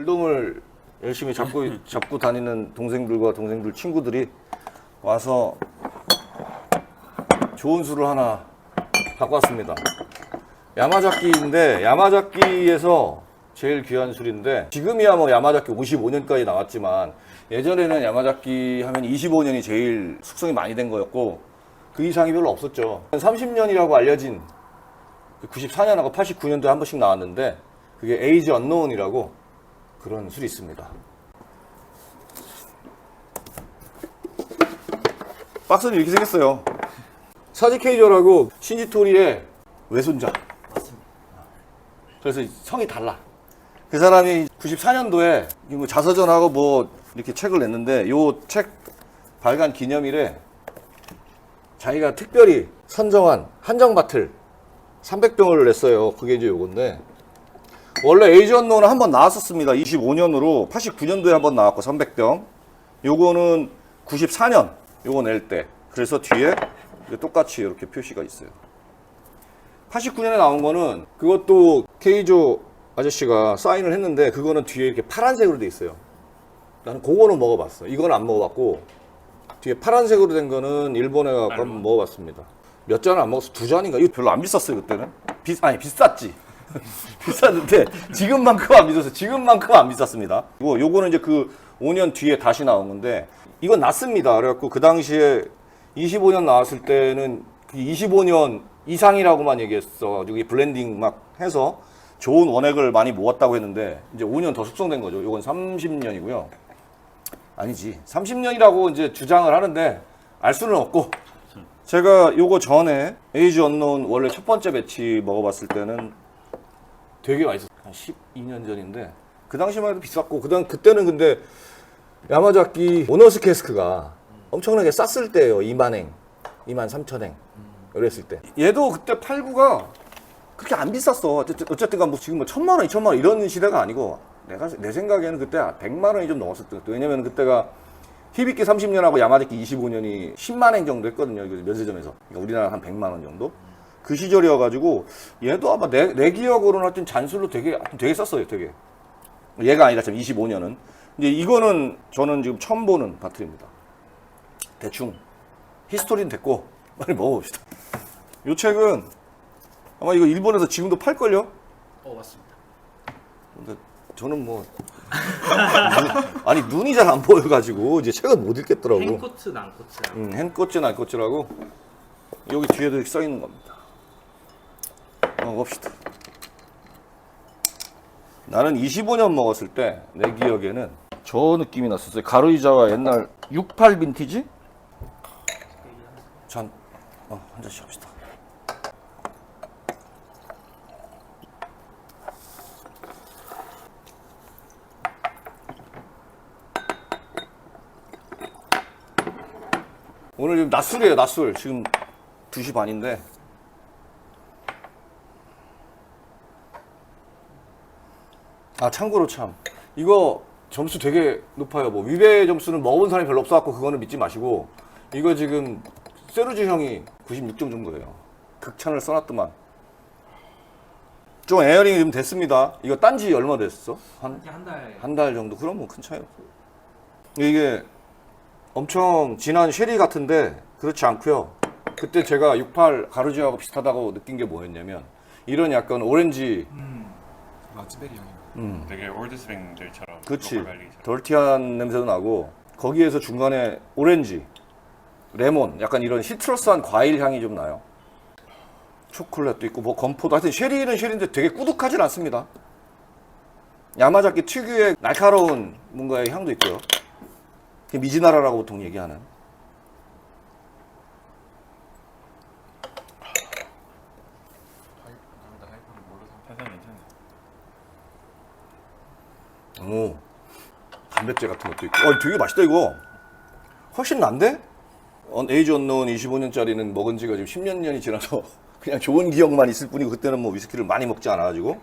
물동을 열심히 잡고 잡고 다니는 동생들과 동생들 친구들이 와서 좋은 술을 하나 갖고 왔습니다. 야마자키인데 야마자키에서 제일 귀한 술인데 지금이야 뭐 야마자키 55년까지 나왔지만 예전에는 야마자키 하면 25년이 제일 숙성이 많이 된 거였고 그 이상이 별로 없었죠. 30년이라고 알려진 94년하고 89년도에 한 번씩 나왔는데 그게 에이지 언노운이라고 그런 술이 있습니다. 박스는 이렇게 생겼어요. 사지 케이저라고 신지토리의 외손자. 그래서 성이 달라. 그 사람이 94년도에 뭐 자서전하고 뭐 이렇게 책을 냈는데 요 책 발간 기념일에 자기가 특별히 선정한 한정바틀 300병을 냈어요. 그게 이제 요건데 원래 에이전노는 한 번 나왔었습니다. 25년으로 89년도에 한 번 나왔고 300병. 요거는 94년 요거 낼 때. 그래서 뒤에 똑같이 이렇게 표시가 있어요. 89년에 나온 거는 그것도 케이조 아저씨가 사인을 했는데 그거는 뒤에 이렇게 파란색으로 돼 있어요. 나는 그거는 먹어봤어. 이건 안 먹어봤고 뒤에 파란색으로 된 거는 일본에 가서 먹어봤습니다. 몇 잔을 안 먹었어. 두 잔인가? 이거 별로 안 비쌌어요 그때는. 비 아니 비쌌지. 비쌌는데 지금만큼 안 비쌌어요. 지금만큼 안 비쌌습니다. 이거 요거는 이제 그 5년 뒤에 다시 나온 건데 이건 낮습니다. 그래갖고 그 당시에 25년 나왔을 때는 그 25년 이상이라고만 얘기했어. 가지고 이 블렌딩 막 해서 좋은 원액을 많이 모았다고 했는데 이제 5년 더 숙성된 거죠. 요건 30년이고요. 아니지. 30년이라고 이제 주장을 하는데 알 수는 없고 제가 요거 전에 에이지 언노운 원래 첫 번째 배치 먹어봤을 때는 되게 맛있었어요. 한 12년 전인데 그 당시만 해도 비쌌고 그당 그때는 근데 야마자키 오너스 캐스크가 엄청나게 쌌을 때예요. 2만 행, 2만 3천 행 그랬을 때. 얘도 그때 8, 9가 그렇게 안 비쌌어. 어쨌든, 어쨌든 뭐 지금 뭐 천만 원, 이천만 원 이런 시대가 아니고 내가 내 생각에는 그때 100만 원이 좀 넘었을 때. 왜냐면 그때가 히비키 30년하고 야마자키 25년이 10만 행 정도 했거든요. 면세점에서. 그러니까 우리나라 한 100만 원 정도. 그 시절이어가지고 얘도 아마 내, 내 기억으로는 하여튼 잔술로 되게 하여튼 되게 썼어요. 되게. 얘가 아니라 지금 25년은. 이제 이거는 저는 지금 처음 보는 바틀입니다. 대충 히스토리는 됐고 빨리 먹어봅시다. 이 책은 아마 이거 일본에서 지금도 팔걸요? 어 맞습니다. 근데 저는 뭐 눈- 아니 눈이 잘 안 보여가지고 이제 책을 못 읽겠더라고. 행코트 난코트. 음, 헨꼬츠 난꼬츠라고 여기 뒤에도 써 있는 겁니다. 먹읍시다. 나는 25년 먹었을 때 내 기억에는 저 느낌이 났었어요. 가루이자와 옛날 68 빈티지? 잔, 어, 한 잔씩 합시다. 오늘 지금 낮술이에요, 낮술. 지금 2시 반인데. 아, 참고로 참. 이거 점수 되게 높아요. 뭐, 위배 점수는 먹어본 사람이 별로 없어갖고 그거는 믿지 마시고. 이거 지금 세르지 형이 96점 정도예요. 극찬을 써놨더만. 좀 에어링이 좀 됐습니다. 이거 딴지 얼마 됐어? 한, 한 달. 한 달 정도? 그럼 뭐 큰 차이 없어요. 이게 엄청 진한 쉐리 같은데 그렇지 않고요. 그때 제가 68 가르지하고 비슷하다고 느낀 게 뭐였냐면 이런 약간 오렌지 라즈베리 향이 음, 되게 올드스윙들처럼 그치. 덜티한 냄새도 나고 거기에서 중간에 오렌지 레몬 약간 이런 시트러스한 과일 향이 좀 나요. 초콜릿도 있고 뭐 건포도. 하여튼 쉐리는 쉐리인데 되게 꾸덕하진 않습니다. 야마자키 특유의 날카로운 뭔가의 향도 있고요. 미지나라라고 보통 얘기하는 하이 나온다 하이퍼는 몰라서 탄산 괜찮네. 오 단백질 같은 것도 있고. 어 되게 맛있다 이거. 훨씬 난데? 어, 에이지 언노운 25년짜리는 먹은 지가 지금 10년 년이 지나서 그냥 좋은 기억만 있을 뿐이고 그때는 뭐 위스키를 많이 먹지 않아가지고.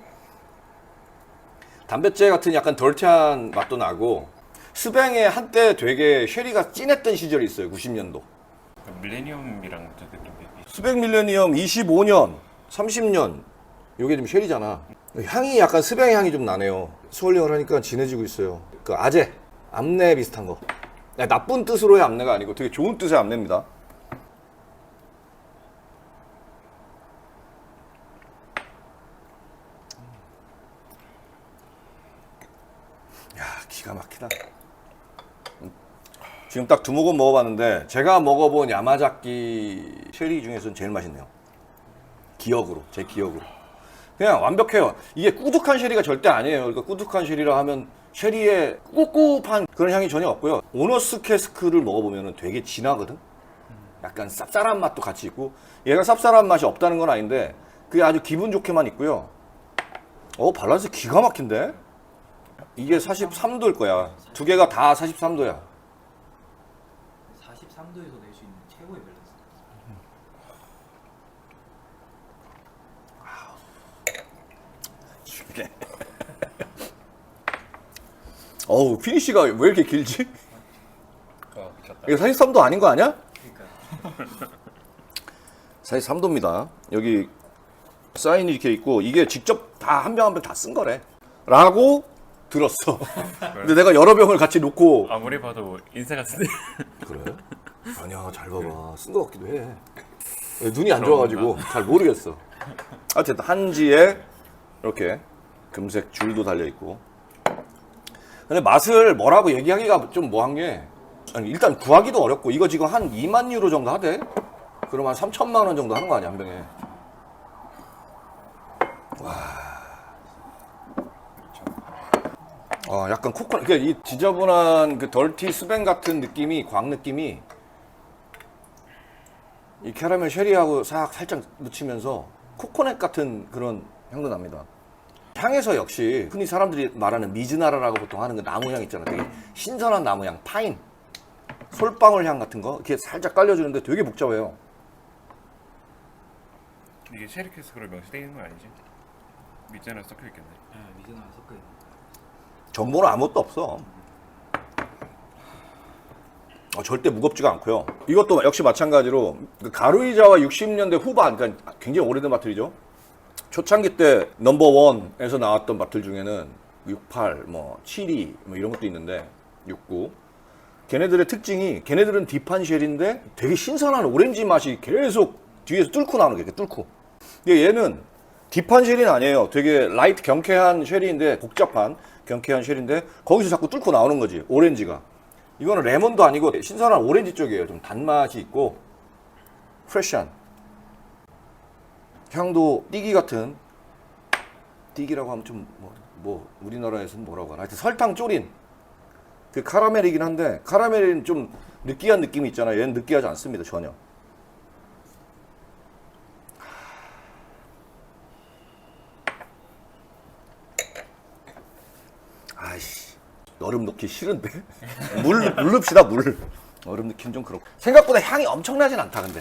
단백질 같은 약간 덜티한 맛도 나고. 스뱅에 한때 되게 쉐리가 진했던 시절이 있어요 90년도. 밀레니엄이랑. 스백 밀레니엄 25년 30년. 요게 좀 쉐리잖아. 향이 약간 스뱅 향이 좀 나네요 스월링을 하니까 진해지고 있어요. 그 아재, 암내 비슷한 거. 야, 나쁜 뜻으로의 암내가 아니고 되게 좋은 뜻의 암내입니다. 야, 기가 막히다. 음. 지금 딱 두 모금 먹어봤는데 제가 먹어본 야마자키 쉐리 중에서는 제일 맛있네요. 기억으로, 제 기억으로. 그냥 완벽해요. 이게 꾸둑한 쉐리가 절대 아니에요. 그러니까 꾸둑한 쉐리라 하면 쉐리의 꿉꿉한 그런 향이 전혀 없고요. 오너스 캐스크를 먹어보면 되게 진하거든. 약간 쌉쌀한 맛도 같이 있고 얘가 쌉쌀한 맛이 없다는 건 아닌데 그게 아주 기분 좋게만 있고요. 어 밸런스 기가 막힌데? 이게 43도일 거야. 두 개가 다 43도야. 43도에서 낼 수 있는 최고의 밸런스. 어우 피니쉬가 왜 이렇게 길지? 아 미쳤다. 이게 43도 아닌 거 아니야? 그러니까 43도입니다. 여기 사인이 이렇게 있고 이게 직접 다 한 병 한 병 다 쓴 거래. 라고 들었어. 근데 내가 여러 병을 같이 놓고 아무리 봐도 인쇄가 쓰네. 그래? 아니야 잘 봐봐 쓴 거 같기도 해. 눈이 안 좋아가지고 잘 모르겠어. 하여튼 한지에 이렇게 금색 줄도 달려 있고. 근데 맛을 뭐라고 얘기하기가 좀 뭐한 게 아니, 일단 구하기도 어렵고 이거 지금 한 2만 유로 정도 하대. 그럼 한 3천만 원 정도 하는 거 아니야 한 병에. 와. 아 약간 코코넛 그러니까 이 지저분한 그 덜티 스뱅 같은 느낌이 광 느낌이 이 캐러멜 쉐리하고 싹 살짝 묻히면서 코코넛 같은 그런 향도 납니다. 향에서 역시 흔히 사람들이 말하는 미즈나라라고 보통 하는 그 나무 향 있잖아. 되게 신선한 나무 향, 파인, 솔방울 향 같은 거 이렇게 살짝 깔려주는데 되게 복잡해요. 이게 쉐리 캐스크로 명시되어 있는 건 아니지? 밑에는 섞여 있겠네. 네, 미드나 섞여 있는. 정보는 아무것도 없어. 어, 절대 무겁지가 않고요. 이것도 역시 마찬가지로 그 가루이자와 60년대 후반, 그러니까 굉장히 오래된 마틀이죠. 초창기 때 넘버 원에서 나왔던 마틀 중에는 68, 뭐 72, 뭐 이런 것도 있는데 69. 걔네들의 특징이 걔네들은 딥한 쉘인데 되게 신선한 오렌지 맛이 계속 뒤에서 뚫고 나오는 게 뚫고. 근데 얘는 딥한 쉘은 아니에요. 되게 라이트 경쾌한 쉘인데 복잡한 경쾌한 쉘인데 거기서 자꾸 뚫고 나오는 거지 오렌지가. 이거는 레몬도 아니고 신선한 오렌지 쪽이에요. 좀 단맛이 있고 프레시한 향도 띠기 같은 띠기라고 하면 좀뭐 뭐 우리나라에서는 뭐라고 하나? 하여튼 설탕 졸인 그 카라멜이긴 한데 카라멜은 좀 느끼한 느낌이 있잖아요. 얘는 느끼하지 않습니다 전혀. 아이씨 얼음 넣기 싫은데? 물, 물 넣읍시다 물. 얼음 넣기는 좀 그렇고. 생각보다 향이 엄청나진 않다 근데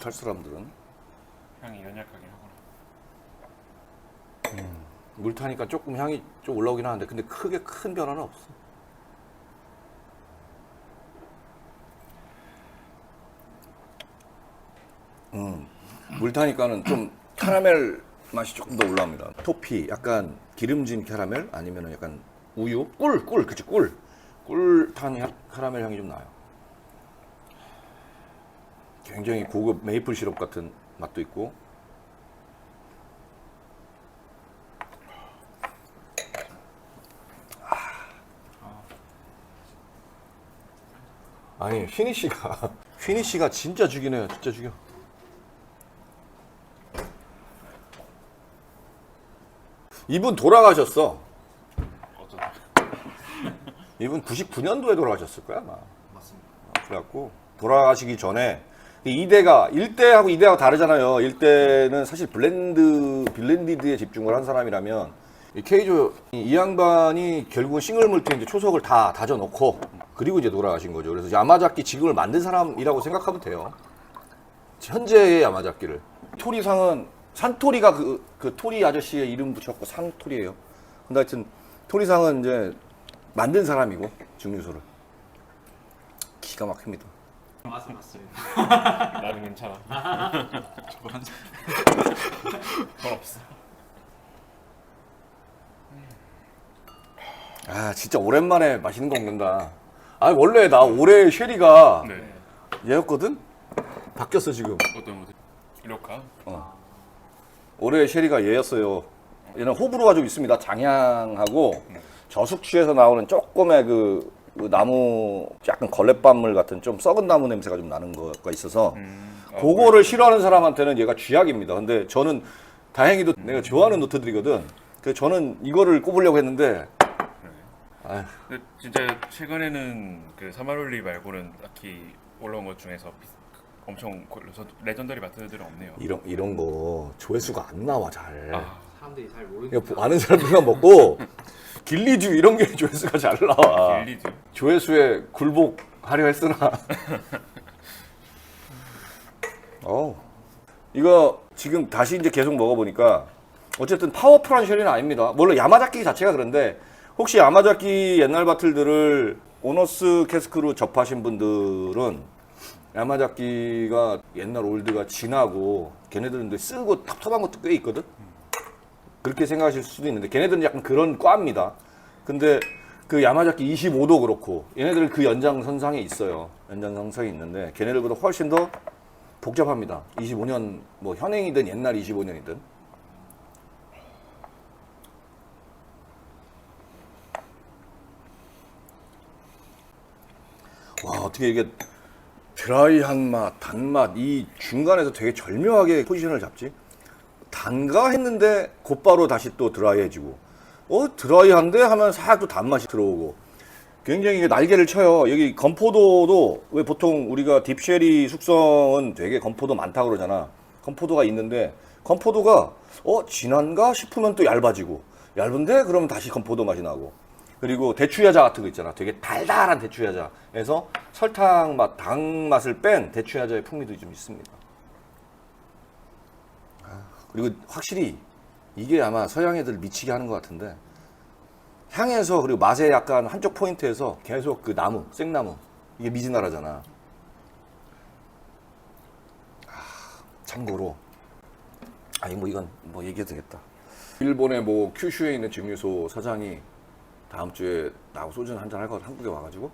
탈 사람들은 향이 연약하긴 하구나. 물 타니까 조금 향이 좀 올라오긴 하는데 근데 크게 큰 변화는 없어 음, 물 타니까는 좀 카라멜 맛이 조금 더 올라옵니다. 토피, 약간 기름진 캐러멜 아니면 약간 우유, 꿀, 꿀, 그치 꿀, 꿀탄 향- 카라멜 향이 좀 나요. 굉장히 고급 메이플 시럽 같은 맛도 있고. 아니 휘니씨가 휘니씨가 진짜 죽이네요, 진짜 죽여. 이분 돌아가셨어. 어쩌다. 이분 99년도에 돌아가셨을 거야, 아마. 맞습니다. 그래갖고 돌아가시기 전에 이 2대가 1대하고 2대하고 다르잖아요. 1대는 사실 블렌드 블렌디드에 집중을 한 사람이라면 이 케이조 이- 이 양반이 결국은 싱글 몰트에 이제 초석을 다 다져 놓고 그리고 이제 돌아가신 거죠. 그래서 야마자키 지금을 만든 사람이라고 생각하면 돼요. 현재의 야마자키를 토리상은 산토리가 그, 그 토리 아저씨의 이름 붙였고 상토리예요. 근데 하여튼 토리상은 이제 만든 사람이고 증류소를 기가 막힙니다. 맛은 봤어요. 나는 괜찮아. 저거 한 잔. 돈 없어. 아 진짜 오랜만에 맛있는 거 먹는다. 아 원래 나 올해 쉐리가 네. 얘였거든. 바뀌었어 지금. 어떤 모델? 이로카? 올해 쉐리가 얘였어요. 얘는 호불호가 좀 있습니다. 장향하고 저숙취에서 나오는 조금의 그, 그 나무 약간 걸레밥물 같은 좀 썩은 나무 냄새가 좀 나는 거가 있어서 음. 어, 그거를 싫어하는 사람한테는 얘가 쥐약입니다. 근데 저는 다행히도 내가 좋아하는 노트들이거든. 그래서 저는 이거를 꼽으려고 했는데 아휴, 근데 진짜 최근에는 그 사마롤리 말고는 딱히 올라온 것 중에서 비- 엄청 고- 레전더리 마트들은 없네요. 이런 이런 거 조회수가 안 나와 잘. 아, 사람들이 잘 모르니까. 아는 사람들만 먹고 길리주 이런 게 조회수가 잘 나와. 길리죠. 조회수에 굴복하려 했으나. 어. 이거 지금 다시 이제 계속 먹어보니까 어쨌든 파워풀한 쉘리는 아닙니다. 물론 야마자키 자체가 그런데 혹시 야마자키 옛날 바틀들을 오너스 캐스크로 접하신 분들은 야마자키가 옛날 올드가 진하고 걔네들은 근데 쓰고 텁텁한 것도 꽤 있거든. 그렇게 생각하실 수도 있는데 걔네들은 약간 그런 과입니다. 근데 그 야마자키 25도 그렇고 얘네들은 그 연장선상에 있어요. 연장선상에 있는데 걔네들보다 훨씬 더 복잡합니다. 25년 뭐 현행이든 옛날 25년이든 와 어떻게 이게 드라이한 맛, 단맛 이 중간에서 되게 절묘하게 포지션을 잡지? 단가 했는데 곧바로 다시 또 드라이해지고. 어 드라이한데 하면 싹 또 단맛이 들어오고. 굉장히 날개를 쳐요. 여기 건포도도 왜 보통 우리가 딥쉐리 숙성은 되게 건포도 많다 그러잖아. 건포도가 있는데 건포도가 어 진한가 싶으면 또 얇아지고. 얇은데 그러면 다시 건포도 맛이 나고. 그리고 대추야자 같은 거 있잖아. 되게 달달한 대추야자에서 설탕 맛, 당 맛을 뺀 대추야자의 풍미도 좀 있습니다 그리고 확실히 이게 아마 서양 애들 미치게 하는 것 같은데 향에서 그리고 맛에 약간 한쪽 포인트에서 계속 그 나무, 생나무 이게 미즈나라잖아. 아, 참고로 아니 뭐 이건 뭐 얘기해도 되겠다. 일본의 뭐 큐슈에 있는 증류소 사장이 다음 주에 나하고 소주 한잔 할 거 한국에 와가지고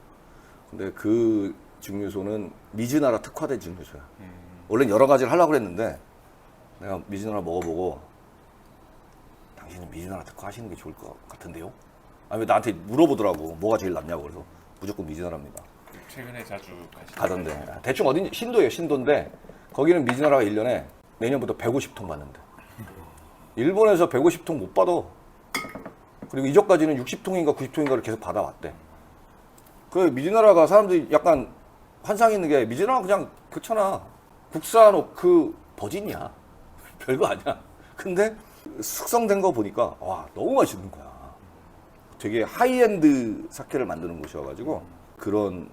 근데 그 증류소는 미즈나라 특화된 증류소야. 원래 여러 가지를 하려고 그랬는데 내가 미즈나라 먹어보고 당신은 미즈나라 특화 하시는 게 좋을 것 같은데요? 아니 왜 나한테 물어보더라고. 뭐가 제일 낫냐고. 그래서 무조건 미즈나라입니다. 최근에 자주. 가던데. 대충 어딘지 신도예요 신도인데 거기는 미즈나라가 1년에 내년부터 150통 받는데. 일본에서 150통 못 받아. 그리고 이전까지는 60통인가 90통인가를 계속 받아왔대. 그 미즈나라가 사람들이 약간 환상 있는 게 미즈나라 그냥 그렇잖아. 국산 오크 버진이야 별거 아니야 근데 숙성된 거 보니까 와 너무 맛있는 거야 되게 하이엔드 사케를 만드는 곳이어가지고 그런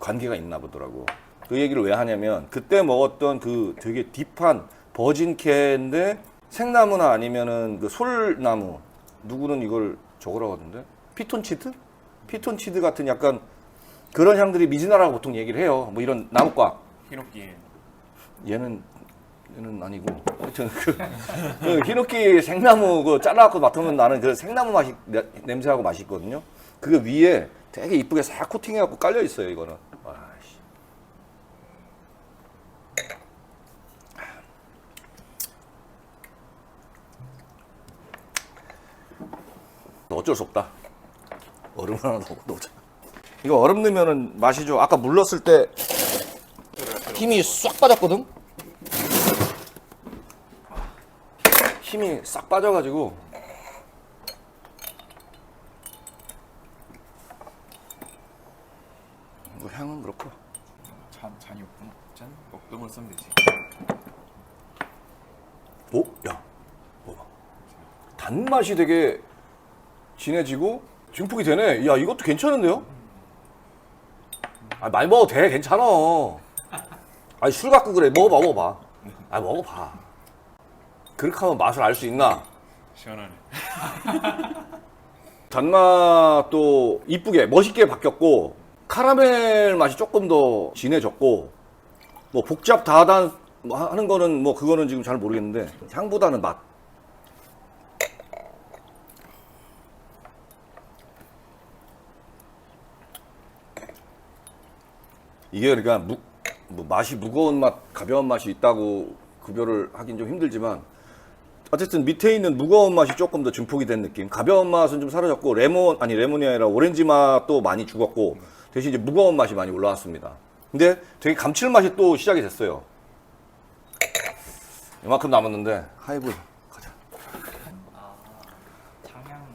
관계가 있나 보더라고. 그 얘기를 왜 하냐면 그때 먹었던 그 되게 딥한 버진 캐인데 생나무나 아니면은 그 솔나무 누구는 이걸 저거라고 하던데 피톤치드? 피톤치드 같은 약간 그런 향들이 미즈나라고 보통 얘기를 해요. 뭐 이런 나무과 히노키. 얘는 얘 는 아니고 하여튼 그, 그 히노키 생나무 그 잘라갖고 맡으면 나는 그 생나무 맛이 내- 냄새하고 맛이 있거든요. 그 위에 되게 이쁘게 싹 코팅해갖고 깔려 있어요 이거는. 와 씨. 어쩔 수 없다. 얼음 하나 더 넣자. 이거 얼음 넣으면은 맛이 좀 아까 물 넣었을 때 힘이 싹 빠졌거든. 힘이 싹 빠져가지고 뭐 향은 그렇고 잔 잔이 없구나. 짠. 먹던 쓰면 되지. 오? 야 뭐봐 단맛이 되게 진해지고 증폭이 되네 야 이것도 괜찮은데요? 아 많이 먹어도 돼 괜찮아 아니 술 갖고 그래 먹어봐 먹어봐 아 먹어봐 그렇게 하면 맛을 알 수 있나 시원하네. 단맛도 이쁘게 멋있게 바뀌었고 카라멜 맛이 조금 더 진해졌고 뭐 복잡 다단 뭐 하- 하는 거는 뭐 그거는 지금 잘 모르겠는데 향보다는 맛. 이게 그러니까 무, 뭐 맛이 무거운 맛, 가벼운 맛이 있다고 구별을 하긴 좀 힘들지만 어쨌든 밑에 있는 무거운 맛이 조금 더 증폭이 된 느낌. 가벼운 맛은 좀 사라졌고 레몬 아니 레몬이 아니라 오렌지 맛도 많이 죽었고 대신 이제 무거운 맛이 많이 올라왔습니다. 근데 되게 감칠맛이 또 시작이 됐어요. 이만큼 남았는데 하이볼 가자. 아 장향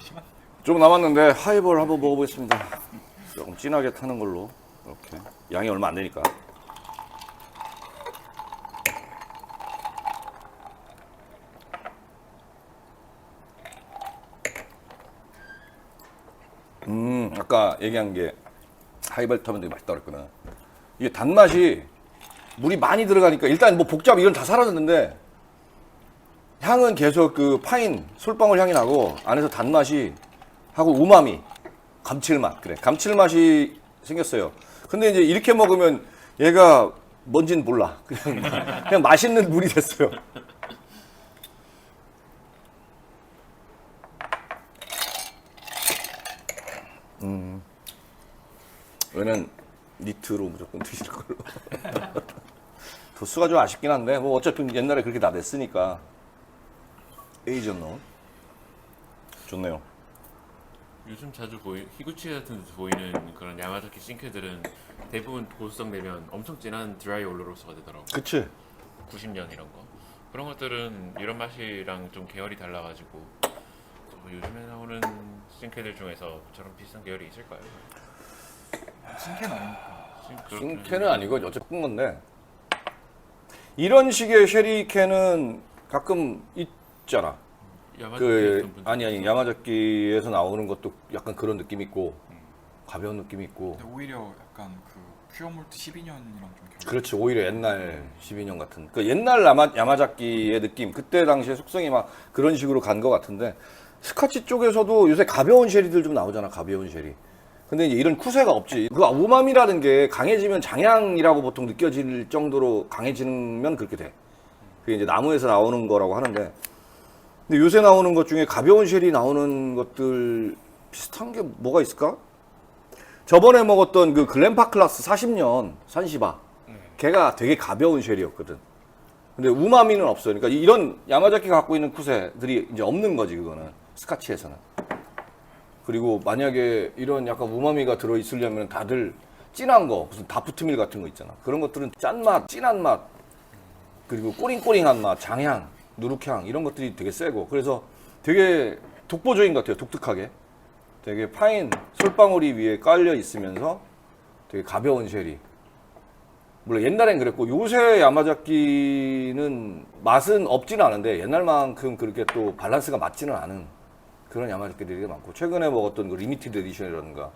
심한. 좀 남았는데 하이볼 한번 먹어보겠습니다. 진하게 타는 걸로 이렇게 양이 얼마 안 되니까. 음, 아까 얘기한 게 하이볼 타면 되게 맛있다 그랬구나. 이게 단맛이 물이 많이 들어가니까 일단 뭐 복잡 이건 다 사라졌는데 향은 계속 그 파인 솔방울 향이 나고 안에서 단맛이 하고 우마미 감칠맛. 그래 감칠맛이 생겼어요. 근데 이제 이렇게 먹으면 얘가 뭔진 몰라. 그냥 그냥 맛있는 물이 됐어요. 음. 얘는 니트로 무조건 드실 걸로. 도수가 좀 아쉽긴 한데 뭐 어차피 옛날에 그렇게 다 냈으니까. 에이전 넣은 좋네요 요즘 자주 보이 히구치 같은 데서 보이는 그런 야마자키 싱크들은 대부분 고수성 내면 엄청 진한 드라이 올로로스가 되더라고. 그치 90년 이런 거. 그런 것들은 이런 맛이랑 좀 계열이 달라가지고 또 요즘에 나오는 싱크들 중에서 저런 비슷한 계열이 있을까요? 신캐는 아니니까. 싱크- 싱캔은 아니고 어쨌든 건데 이런 식의 쉐리캔은 가끔 있잖아. 그 아니 아니 야마자키에서 나오는 것도 약간 그런 느낌 있고 가벼운 느낌 있고. 근데 오히려 약간 그 퓨어몰트 12년이랑 좀 결. 그렇지 오히려 옛날 12년 같은. 그 옛날 야마, 야마자키의 느낌 그때 당시에 속성이 막 그런 식으로 간 것 같은데 스카치 쪽에서도 요새 가벼운 쉐리들 좀 나오잖아 가벼운 쉐리. 근데 이제 이런 쿠세가 없지. 그 우마미라는 게 강해지면 장향이라고 보통 느껴질 정도로 강해지면 그렇게 돼. 그게 이제 나무에서 나오는 거라고 하는데 근데 요새 나오는 것 중에 가벼운 쉘이 나오는 것들 비슷한 게 뭐가 있을까? 저번에 먹었던 그 글램파 클라스 40년 산시바 걔가 되게 가벼운 쉘이었거든. 근데 우마미는 없어요. 그러니까 이런 야마자키가 갖고 있는 쿠세들이 이제 없는 거지 그거는 스카치에서는. 그리고 만약에 이런 약간 우마미가 들어 있으려면 다들 진한 거 무슨 다프트밀 같은 거 있잖아. 그런 것들은 짠맛, 진한 맛, 그리고 꼬링꼬링한 맛, 장향, 누룩향 이런 것들이 되게 세고 그래서 되게 독보적인 것 같아요. 독특하게. 되게 파인 솔방울이 위에 깔려 있으면서 되게 가벼운 쉘이. 물론 옛날엔 그랬고 요새 야마자키는 맛은 없지는 않은데 옛날만큼 그렇게 또 밸런스가 맞지는 않은 그런 야마자키들이 많고 최근에 먹었던 그 리미티드 에디션이라든가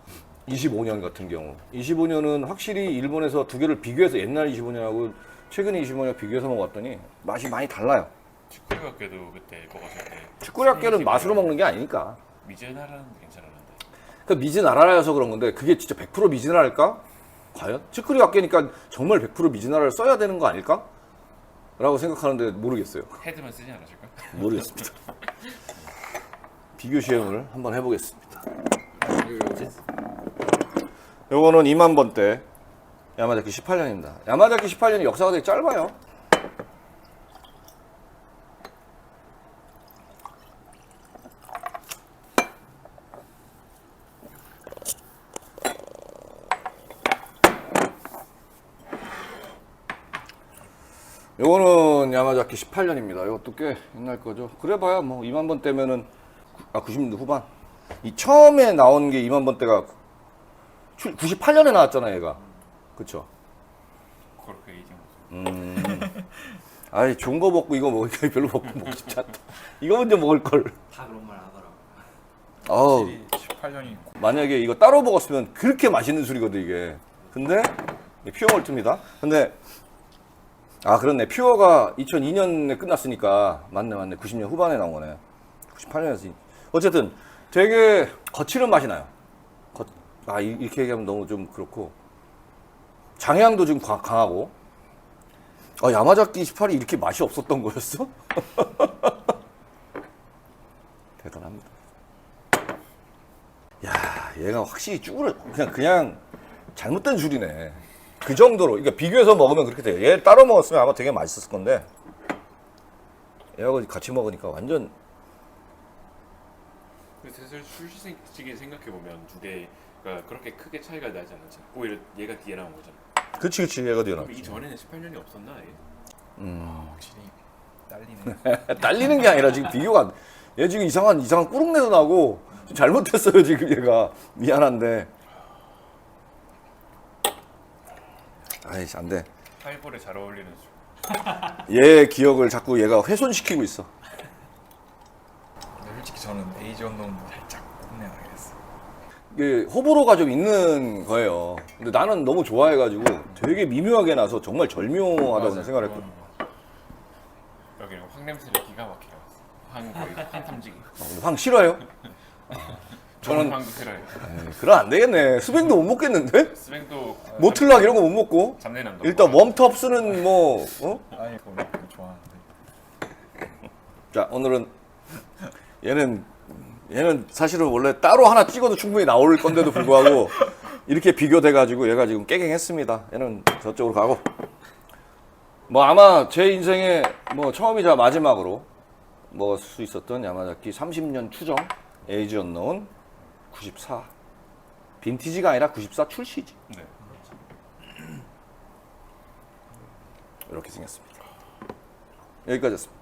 25년 같은 경우 25년은 확실히 일본에서 두 개를 비교해서 옛날 25년하고 최근 25년 비교해서 먹었더니 맛이 많이 달라요. 치쿠리와께도 그때 먹었을 때 치쿠리학교는 맛으로 먹는 게 아니니까. 미즈나라는 괜찮았는데 그 미즈나라라서 그런 건데 그게 진짜 100% 미즈나라일까? 과연? 치크리 학계니까 정말 100% 미즈나라를 써야 되는 거 아닐까? 라고 생각하는데 모르겠어요. 헤드만 쓰지 않았을까? 모르겠습니다. 비교 시험을 한번 해보겠습니다. 요거는 2만 번대 야마자키 18년입니다. 야마자키 18년이 역사가 되게 짧아요. 요거는 야마자키 18년입니다. 이것도 꽤 옛날 거죠. 그래봐야 뭐 2만 번 대면은 아 90년대 후반. 이 처음에 나온 게 2만 번 대가 98년에 나왔잖아 얘가. 그쵸? 그렇게 얘기한 거. 음. 아이 좋은 거 먹고 이거 먹으니까 별로 먹고 먹고 싶지 않다. 이거 먼저 먹을 걸. 다 그런 말 하더라고. 어우 18년이 만약에 이거 따로 먹었으면 그렇게 맛있는 술이거든 이게. 근데 이게 퓨어 몰트입니다. 근데 아 그렇네. 퓨어가 2002년에 끝났으니까 맞네 맞네. 90년 후반에 나온 거네. 98년에서 어쨌든 되게 거칠은 맛이 나요. 거- 아 이- 이렇게 얘기하면 너무 좀 그렇고. 장향도 좀 강- 강하고. 아 야마자키 18이 이렇게 맛이 없었던 거였어? 대단합니다. 야 얘가 확실히 쭈그러 그냥 그냥 잘못된 줄이네 그 정도로 그러니까 비교해서 먹으면 그렇게 돼요 얘 따로 먹었으면 아마 되게 맛있었을 건데 얘하고 같이 먹으니까 완전 사실 솔직히 생각해 보면 두 개가 그렇게 크게 차이가 나지 않았지. 오히려 얘가 뒤에 나온 거잖아. 그치 그치 얘가 그럼 뛰어나 이 전에는 18년이 없었나? 아예? 아, 확실히 딸리네. 딸리는 게 아니라 지금 비교가 얘 지금 이상한 이상한 꾸룩내도 나고 좀 잘못했어요 지금 얘가 미안한데 아이씨 안 돼 하이볼에 잘 어울리는 술. 얘 기억을 자꾸 얘가 훼손시키고 있어 근데 솔직히 저는 에이지 언노운 살짝 뽐내나게 됐어. 이게 호불호가 좀 있는 거예요 근데 나는 너무 좋아해가지고 되게 미묘하게 나서 정말 절묘하다고 맞아요. 생각을 했거든 여기는 황 냄새를 기가 막히게 났어. 황 거의 황 탐지기. 어, 근데 황 싫어요? 저는 황도 싫어요. 에이, 그럼 안 되겠네 수백도 못 먹겠는데? 스뱅도 모틀락 이런 거 못 먹고 잡내 난다. 일단 웜텁스는 뭐 어? 아니 그거 좋아하는데. 자 오늘은 얘는 얘는 사실은 원래 따로 하나 찍어도 충분히 나올 건데도 불구하고 이렇게 비교돼 가지고 얘가 지금 깨갱했습니다. 얘는 저쪽으로 가고 뭐 아마 제 인생에 뭐 처음이자 마지막으로 먹을 수 있었던 야마자키 30년 추정 에이지 언노운 94 빈티지가 아니라 94 출시지 네. 이렇게 생겼습니다. 여기까지였습니다.